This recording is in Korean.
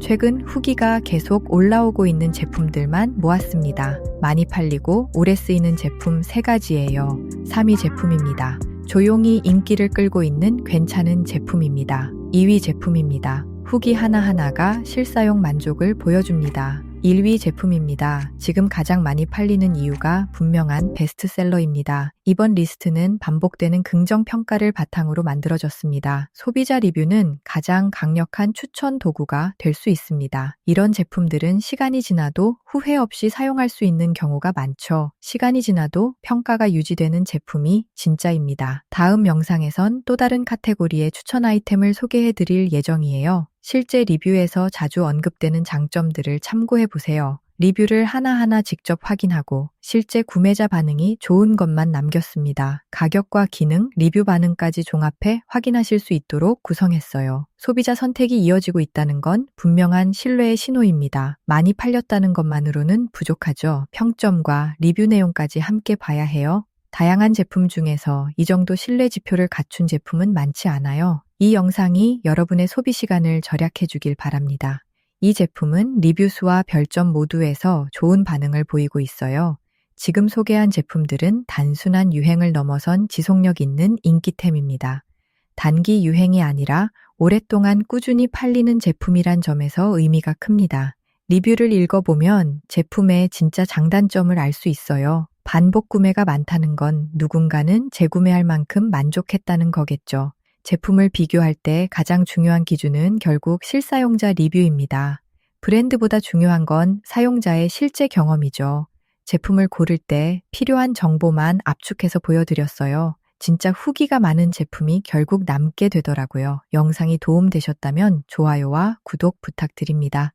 최근 후기가 계속 올라오고 있는 제품들만 모았습니다. 많이 팔리고 오래 쓰이는 제품 3가지예요. 3위 제품입니다. 조용히 인기를 끌고 있는 괜찮은 제품입니다. 2위 제품입니다. 후기 하나하나가 실사용 만족을 보여줍니다. 1위 제품입니다. 지금 가장 많이 팔리는 이유가 분명한 베스트셀러입니다. 이번 리스트는 반복되는 긍정 평가를 바탕으로 만들어졌습니다. 소비자 리뷰는 가장 강력한 추천 도구가 될 수 있습니다. 이런 제품들은 시간이 지나도 후회 없이 사용할 수 있는 경우가 많죠. 시간이 지나도 평가가 유지되는 제품이 진짜입니다. 다음 영상에선 또 다른 카테고리의 추천 아이템을 소개해 드릴 예정이에요. 실제 리뷰에서 자주 언급되는 장점들을 참고해 보세요. 리뷰를 하나하나 직접 확인하고 실제 구매자 반응이 좋은 것만 남겼습니다. 가격과 기능, 리뷰 반응까지 종합해 확인하실 수 있도록 구성했어요. 소비자 선택이 이어지고 있다는 건 분명한 신뢰의 신호입니다. 많이 팔렸다는 것만으로는 부족하죠. 평점과 리뷰 내용까지 함께 봐야 해요. 다양한 제품 중에서 이 정도 신뢰 지표를 갖춘 제품은 많지 않아요. 이 영상이 여러분의 소비 시간을 절약해 주길 바랍니다. 이 제품은 리뷰 수와 별점 모두에서 좋은 반응을 보이고 있어요. 지금 소개한 제품들은 단순한 유행을 넘어선 지속력 있는 인기템입니다. 단기 유행이 아니라 오랫동안 꾸준히 팔리는 제품이란 점에서 의미가 큽니다. 리뷰를 읽어보면 제품의 진짜 장단점을 알 수 있어요. 반복 구매가 많다는 건 누군가는 재구매할 만큼 만족했다는 거겠죠. 제품을 비교할 때 가장 중요한 기준은 결국 실사용자 리뷰입니다. 브랜드보다 중요한 건 사용자의 실제 경험이죠. 제품을 고를 때 필요한 정보만 압축해서 보여드렸어요. 진짜 후기가 많은 제품이 결국 남게 되더라고요. 영상이 도움되셨다면 좋아요와 구독 부탁드립니다.